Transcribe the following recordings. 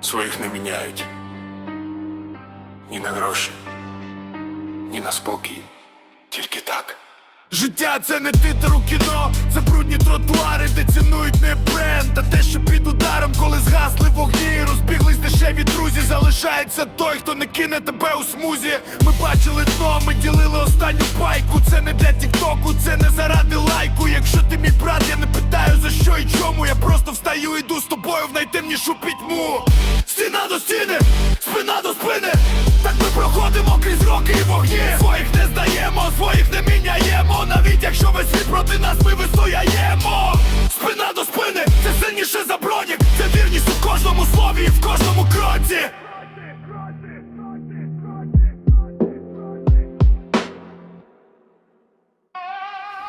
Своїх не міняють. Ні на гроші, ні на спокій. Тільки так. Життя це не титр у кіно, це брудні тротуари, де цінують не бренд, а те, що під ударом, коли згасли вогні, розбіглись дешеві друзі, залишається той, хто не кине тебе у смузі. Ми бачили дно, ми ділили останню пайку. Це не для тіктоку, це не заради лайку. Якщо ти мій брат, я не питаю за що і чому. Я просто встаю, іду з тобою в найтемнішу пітьму. Стіна до стіни, спина до спини. Так ми проходимо крізь роки і вогні. Своїх не здаємо, своїх не міняємо. Навіть якщо весь світ проти нас, ми вистояємо. Спина до спини, це сильніше за бронік. Це вірність у кожному слові і в кожному кроці.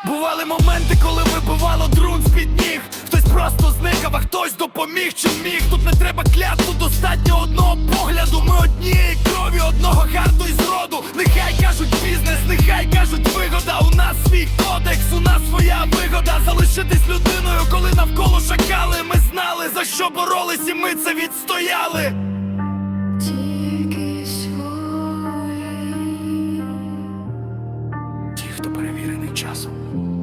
Бували моменти, коли вибивало друн з-під ніг Хтось просто приїхав, а хтось допоміг чи міг Тут не треба клятву, достатньо одного погляду. Ми однієї крові, одного гарту і зроду. Нехай кажуть бізнес, нехай кажуть вигода. У нас свій кодекс, у нас своя вигода. Залишитись людиною, коли навколо шакали. Ми знали, за що боролись, і ми це відстояли. Ті, хто перевірений часом.